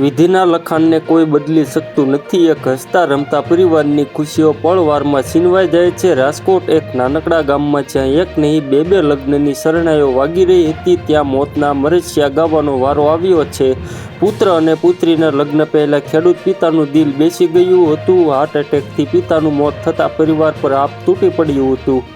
વિધિના લખાણને કોઈ બદલી શકતું નથી. એક હસતા રમતા પરિવારની ખુશીઓ પળવારમાં છીનવાઈ જાય છે. રાજકોટ એક નાનકડા ગામમાં જ્યાં એક નહીં, બે બે લગ્નની શરણાઈઓ વાગી રહી હતી. ત્યાં મોતના મરસિયા ગાવાનો વારો આવ્યો છે. પુત્ર અને પુત્રીના લગ્ન પહેલાં ખેડૂત પિતાનું દિલ બેસી ગયું હતું. હાર્ટ એટેકથી પિતાનું મોત થતાં પરિવાર પર આપ તૂટી પડ્યું હતું.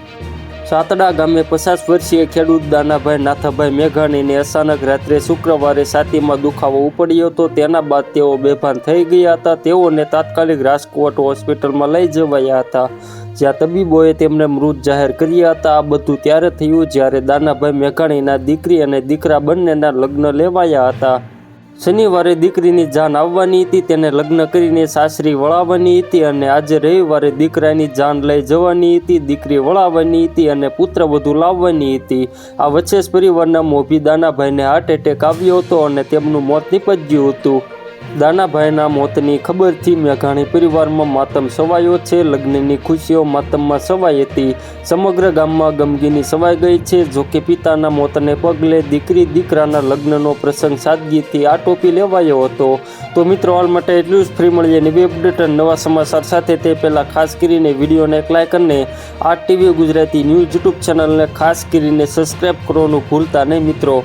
સાતડા ગામે પચાસ વર્ષીય ખેડૂત દાનાભાઈ નાથાભાઈ મેઘાણીને અચાનક રાત્રે શુક્રવારે છાતીમાં દુખાવો ઉપડ્યો હતો તેના બાદ તેઓ બેભાન થઈ ગયા હતા. તેઓને તાત્કાલિક રાજકોટ હોસ્પિટલમાં લઈ જવાયા હતા. જ્યાં તબીબોએ તેમને મૃત જાહેર કર્યા હતા. આ બધું ત્યારે થયું જ્યારે દાનાભાઈ મેઘાણીના દીકરી અને દીકરા બંનેના લગ્ન લેવાયા હતા. શનિવારે દીકરીની જાન આવવાની હતી, તેને લગ્ન કરીને સાસરી વળાવવાની હતી અને આજે રવિવારે દીકરાની જાન લઈ જવાની હતી, દીકરી વળાવવાની હતી અને પુત્ર વધુ લાવવાની હતી. આ વચ્ચે પરિવારના મોભી દાનાભાઈને હાર્ટ એટેક આવ્યો હતો અને તેમનું મોત નીપજ્યું હતું. દાનાભાઈના મોતની ખબરથી મેઘાણી પરિવારમાં માતમ સવાયો છે. લગ્નની ખુશીઓ માતમમાં સવાઈ હતી. સમગ્ર ગામમાં ગમગીની સવાઈ ગઈ છે. જોકે પિતાના મોતને પગલે દીકરી દીકરાના લગ્નનો પ્રસંગ સાદગીથી આટોપી લેવાયો હતો. તો મિત્રો હાલ માટે એટલું જ. ફ્રી મળીએ નવી અપડેટ નવા સમાચાર સાથે. તે પહેલાં ખાસ કરીને વિડીયોને એક લાઇક અને આ ટીવી ગુજરાતી ન્યૂઝ યુટ્યુબ ચેનલને ખાસ કરીને સબસ્ક્રાઈબ કરવાનું ભૂલતા નહીં મિત્રો.